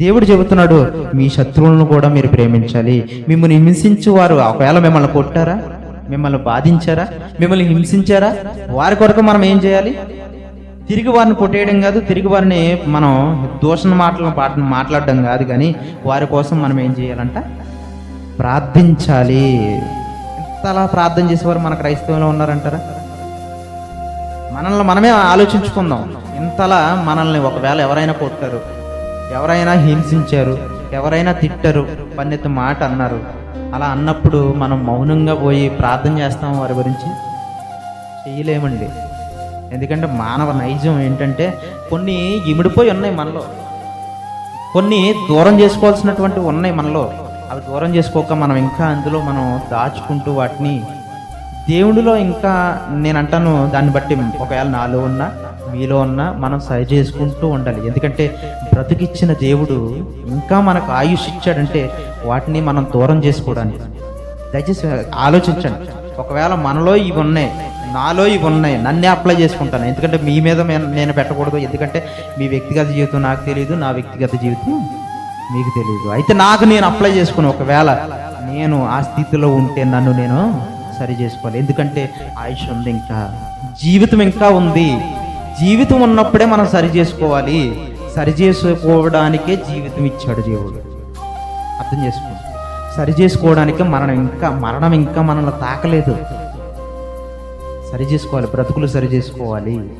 దేవుడు చెబుతున్నాడు మీ శత్రువులను కూడా మీరు ప్రేమించాలి. మిమ్మల్ని హింసించు వారు ఒకవేళ మిమ్మల్ని కొట్టారా? మిమ్మల్ని బాధించారా? మిమ్మల్ని హింసించారా? వారి కొరకు మనం ఏం చేయాలి? తిరిగి వారిని కొట్టేయడం కాదు తిరిగి వారిని మనం దూషణ మాటలను పాట మాట్లాడడం కాదు కానీ వారి కోసం మనం ఏం చేయాలంట? ప్రార్థించాలి. ఎంతలా ప్రార్థన చేసేవారు మన క్రైస్తవంలో ఉన్నారంటారా? మనల్ని మనమే ఆలోచించుకుందాం. ఇంతలా మనల్ని ఒకవేళ ఎవరైనా కొట్టారు ఎవరైనా హింసించారు ఎవరైనా తిట్టరు పన్నెత్తి మాట అన్నారు. అలా అన్నప్పుడు మనం మౌనంగా పోయి ప్రార్థన చేస్తాం వారి గురించి? చేయలేమండి. ఎందుకంటే మానవ నైజం ఏంటంటే కొన్ని ఇమిడిపోయి ఉన్నాయి మనలో. కొన్ని దూరం చేసుకోవాల్సినటువంటి ఉన్నాయి మనలో. అవి దూరం చేసుకోక మనం ఇంకా అందులో మనం దాచుకుంటూ వాటిని దేవుడిలో ఇంకా నేను అంటాను దాన్ని బట్టి ఒకవేళ నాలో ఉన్నా మీలో ఉన్న మనం సరి చేసుకుంటూ ఉండాలి. ఎందుకంటే బ్రతికిచ్చిన దేవుడు ఇంకా మనకు ఆయుష్ ఇచ్చాడంటే వాటిని మనం దూరం చేసుకోవడానికి. దయచేసి ఆలోచించండి. ఒకవేళ మనలో ఇవి ఉన్నాయి నాలో ఇవి ఉన్నాయి నన్నే అప్లై చేసుకుంటాను. ఎందుకంటే మీ మీద నేను పెట్టకూడదు. ఎందుకంటే మీ వ్యక్తిగత జీవితం నాకు తెలియదు నా వ్యక్తిగత జీవితం మీకు తెలియదు అయితే నాకు నేను అప్లై చేసుకుని ఒకవేళ నేను ఆ స్థితిలో ఉంటే నన్ను నేను సరి చేసుకోవాలి. ఎందుకంటే ఆయుష్ ఉంది ఇంకా జీవితం ఇంకా ఉంది. జీవితం ఉన్నప్పుడే మనం సరి చేసుకోవాలి. సరి చేసుకోవడానికే జీవితం ఇచ్చాడు దేవుడు. అర్థం చేసుకోండి. సరి చేసుకోవడానికి మరణం ఇంకా మరణం ఇంకా మనల్ని తాకలేదు. సరి చేసుకోవాలి. బ్రతుకులు సరి చేసుకోవాలి.